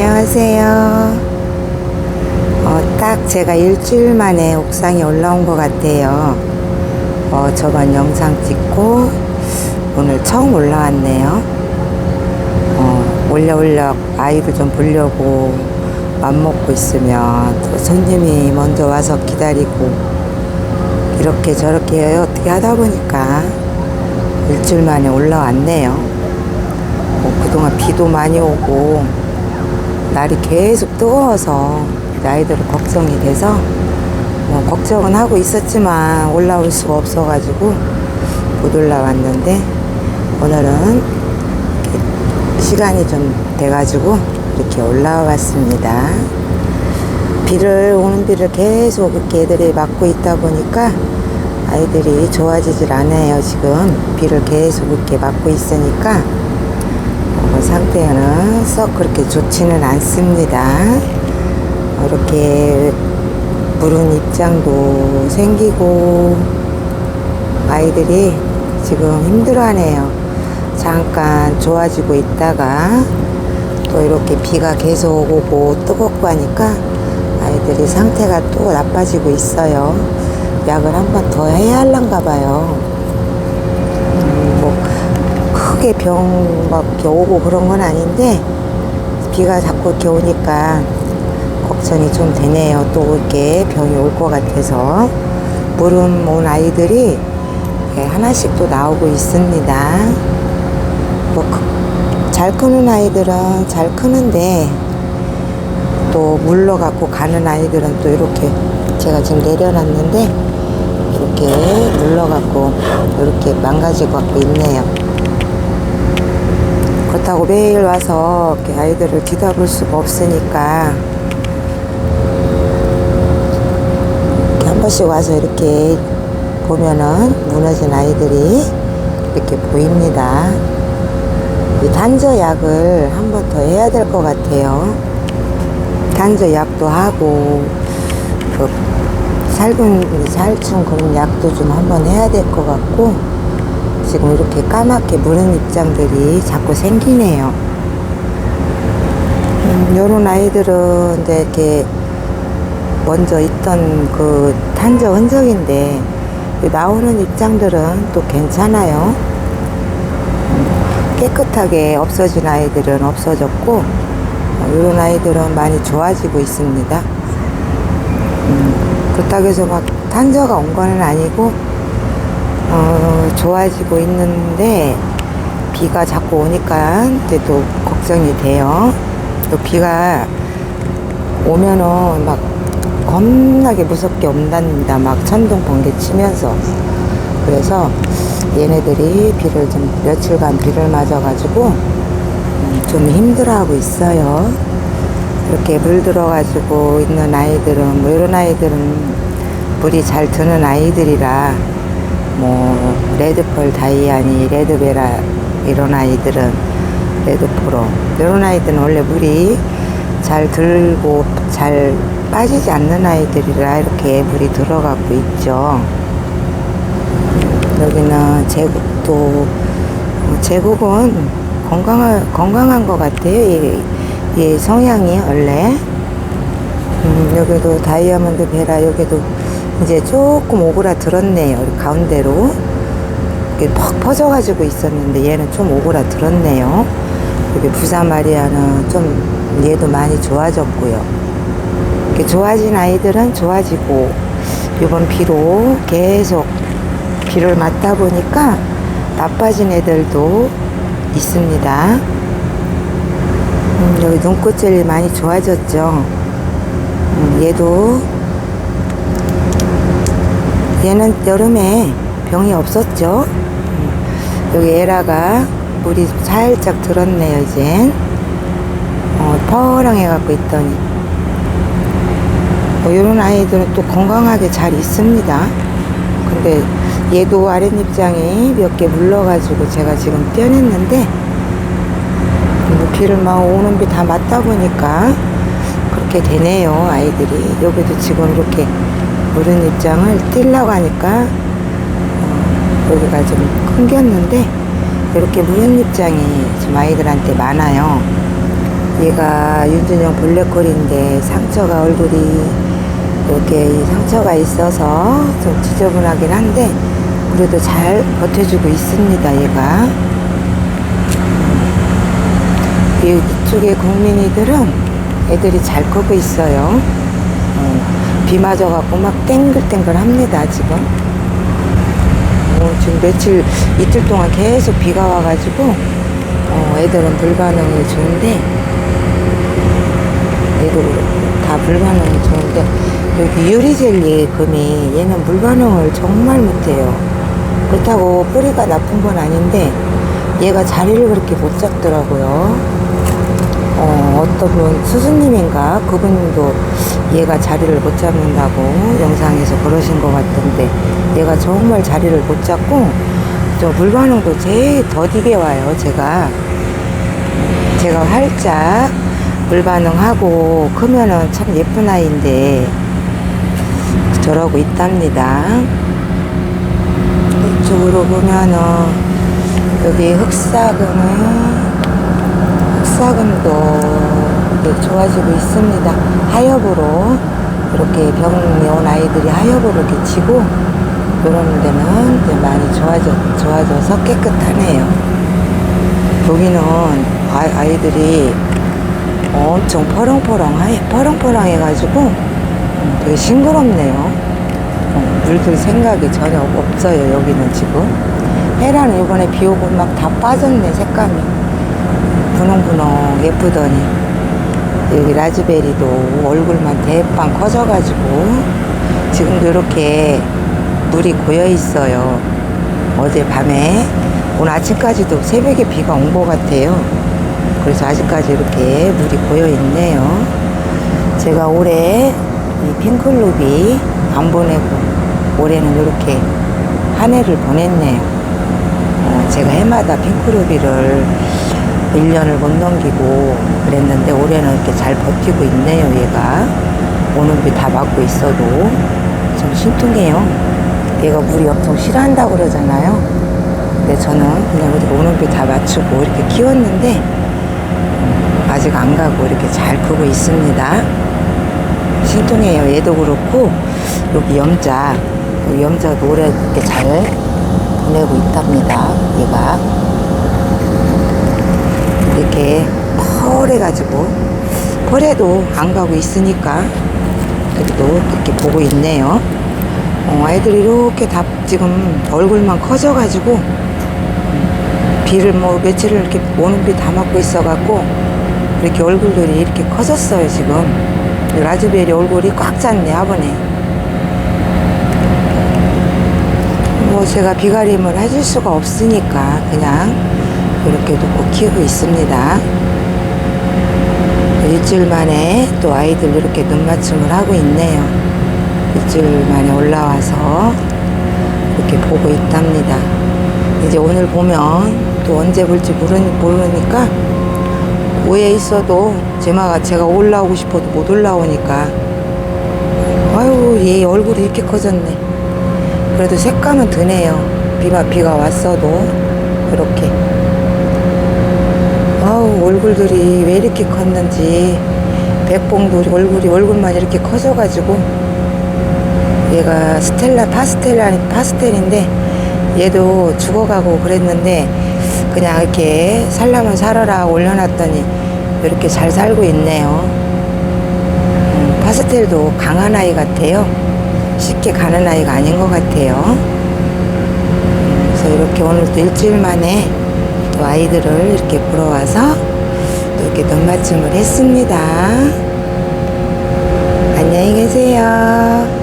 안녕하세요. 어, 딱 제가 일주일 만에 옥상에 올라온 것 같아요. 어, 저번 영상 찍고 오늘 처음 올라왔네요. 어, 올려 올려 아이들 좀 보려고 맘먹고 있으면 또 손님이 먼저 와서 기다리고 이렇게 저렇게 어떻게 하다 보니까 일주일 만에 올라왔네요. 뭐 그동안 비도 많이 오고 날이 계속 뜨거워서 아이들은 걱정이 돼서 뭐 걱정은 하고 있었지만 올라올 수가 없어가지고 못 올라왔는데 오늘은 시간이 좀 돼가지고 이렇게 올라와 봤습니다. 비를 오는 비를 계속 이렇게 애들이 맞고 있다 보니까 아이들이 좋아지질 않아요. 지금 비를 계속 이렇게 맞고 있으니까 어, 상태는 썩 그렇게 좋지는 않습니다. 이렇게 물은 입장도 생기고 아이들이 지금 힘들어하네요. 잠깐 좋아지고 있다가 또 이렇게 비가 계속 오고 뜨겁고 하니까 아이들이 상태가 또 나빠지고 있어요. 약을 한 번 더 해야 할란가 봐요. 크게 병 막 이렇게 오고 그런 건 아닌데 비가 자꾸 이렇게 오니까 걱정이 좀 되네요. 또 이렇게 병이 올 것 같아서 물은 온 아이들이 하나씩 또 나오고 있습니다. 뭐 잘 크는 아이들은 잘 크는데 또 물러 갖고 가는 아이들은 또 이렇게 제가 지금 내려놨는데 이렇게 물러 갖고 이렇게 망가지고 갖고 있네요. 그렇다고 매일 와서 아이들을 뒤다볼 수가 없으니까 이렇게 한 번씩 와서 이렇게 보면은 무너진 아이들이 이렇게 보입니다. 이 단저 약을 한 번 더 해야 될 것 같아요. 단저 약도 하고 그 살균 살충 그런 약도 좀 한 번 해야 될 것 같고 지금 이렇게 까맣게 무는 입장들이 자꾸 생기네요. 음, 요런 아이들은 이제 이렇게 먼저 있던 그 탄저 흔적인데 나오는 입장들은 또 괜찮아요. 음, 깨끗하게 없어진 아이들은 없어졌고 어, 이런 아이들은 많이 좋아지고 있습니다. 음, 그렇다고 해서 막 탄저가 온 거는 아니고 어, 좋아지고 있는데 비가 자꾸 오니까 또 걱정이 돼요. 또 비가 오면은 막 겁나게 무섭게 온답니다. 막 천둥 번개 치면서. 그래서 얘네들이 비를 좀 며칠간 비를 맞아가지고 음, 좀 힘들어하고 있어요. 이렇게 물 들어가지고 있는 아이들은 뭐 이런 아이들은 물이 잘 드는 아이들이라 뭐 레드펄 다이아니 레드베라 이런 아이들은 레드포로 이런 아이들은 원래 물이 잘 들고 잘 빠지지 않는 아이들이라 이렇게 물이 들어가고 있죠. 여기는 제국도 어, 제국은 건강한 건강한 것 같아요. 이, 이 성향이 원래 음, 여기도 다이아몬드 베라 여기도 이제 조금 오그라들었네요. 가운데로 이게 퍽 퍼져가지고 있었는데 얘는 좀 오그라들었네요. 여기 부사 마리아는 좀 얘도 많이 좋아졌고요. 이렇게 좋아진 아이들은 좋아지고 이번 비로 계속 비를 맞다 보니까 나빠진 애들도 있습니다. 음, 여기 눈꽃젤리 많이 좋아졌죠. 음, 얘도 얘는 여름에 병이 없었죠. 음, 여기 에라가 물이 살짝 들었네요, 이젠. 어, 퍼렁해 갖고 있더니. 뭐, 이런 아이들은 또 건강하게 잘 있습니다. 근데 얘도 아랫입장이 몇 개 물러가지고 제가 지금 떼어냈는데, 뭐 비를 막 오는 비 다 맞다 보니까 그렇게 되네요, 아이들이. 여기도 지금 이렇게 물은 입장을 뛸려고 하니까 어, 여기가 좀 끊겼는데 이렇게 물은 입장이 지금 아이들한테 많아요. 얘가 윤준영 블랙홀인데 상처가 얼굴이 이렇게 상처가 있어서 좀 지저분하긴 한데 그래도 잘 버텨주고 있습니다 얘가 이- 이쪽에 국민이들은 애들이 잘 크고 있어요 어, 비 맞아갖고 막 땡글땡글 합니다 지금. 어, 지금 며칠 이틀 동안 계속 비가 와가지고 어, 애들은 불반응이 좋은데 얘도 다 불반응이 좋은데 여기 유리젤리 금이 얘는 물반응을 정말 못해요. 그렇다고 뿌리가 나쁜 건 아닌데 얘가 자리를 그렇게 못 잡더라고요. 어, 어떤 분 수수님인가? 그분도 얘가 자리를 못 잡는다고 영상에서 그러신 것 같던데 얘가 정말 자리를 못 잡고 저 물반응도 제일 더디게 와요 제가. 제가 활짝 물반응하고 크면은 참 예쁜 아이인데 저러고 있답니다. 이쪽으로 보면은 여기 흑사금은 흑사금도 이렇게 좋아지고 있습니다. 하엽으로 이렇게 병이 온 아이들이 하엽으로 이렇게 치고 이런 데는 이제 많이 좋아져, 좋아져서 깨끗하네요. 여기는 아, 아이들이 엄청 퍼렁퍼렁, 퍼렁퍼렁 해가지고 음, 되게 싱그럽네요. 어, 물들 생각이 전혀 없어요, 여기는 지금. 헤라는 이번에 비 오고 막 다 빠졌네, 색감이. 분홍분홍 예쁘더니. 여기 라즈베리도 얼굴만 대빵 커져가지고 지금도 이렇게 물이 고여 있어요. 어제 밤에 오늘 아침까지도 새벽에 비가 온 것 같아요. 그래서 아직까지 이렇게 물이 고여 있네요. 제가 올해 이 핑클루비 안 보내고 올해는 이렇게 한 해를 보냈네요. 어, 제가 해마다 핑크루비를 1년을 못 넘기고 그랬는데 올해는 이렇게 잘 버티고 있네요, 얘가. 오는 비 다 맞고 있어도 좀 신통해요. 얘가 물이 엄청 싫어한다고 그러잖아요. 근데 저는 그냥 오는 비 다 맞추고 이렇게 키웠는데 음, 아직 안 가고 이렇게 잘 크고 있습니다. 신통해요. 얘도 그렇고 여기 염자, 염자도 올해 이렇게 잘 보내고 있답니다. 얘가 이렇게 펄해가지고 펄해도 안 가고 있으니까 그래도 이렇게 보고 있네요. 어, 아이들이 이렇게 다 지금 얼굴만 커져가지고 음, 비를 뭐 며칠을 이렇게 오는 비 다 맞고 있어갖고 이렇게 얼굴들이 이렇게 커졌어요 지금 라즈베리 얼굴이 꽉 찼네 아버네 뭐 제가 비가림을 해줄 수가 없으니까 그냥 이렇게 놓고 키우고 있습니다. 일주일 만에 또 아이들 이렇게 눈 맞춤을 하고 있네요. 일주일 만에 올라와서 이렇게 보고 있답니다. 이제 오늘 보면 또 언제 볼지 모르, 모르니까 오해 있어도 제마가 제가 올라오고 싶어도 못 올라오니까 아유 얘 얼굴이 이렇게 커졌네. 그래도 색감은 드네요. 비가 비가 왔어도 이렇게 아우 얼굴들이 왜 이렇게 컸는지 백봉도 얼굴이 얼굴만 이렇게 커져가지고 얘가 스텔라 파스텔 파스텔인데 얘도 죽어가고 그랬는데 그냥 이렇게 살라면 살아라 올려놨더니 이렇게 잘 살고 있네요. 음, 파스텔도 강한 아이 같아요. 쉽게 가는 아이가 아닌 것 같아요. 음, 그래서 이렇게 오늘도 일주일 만에 또 아이들을 이렇게 보러 와서 또 이렇게 눈맞춤을 했습니다. 안녕히 계세요.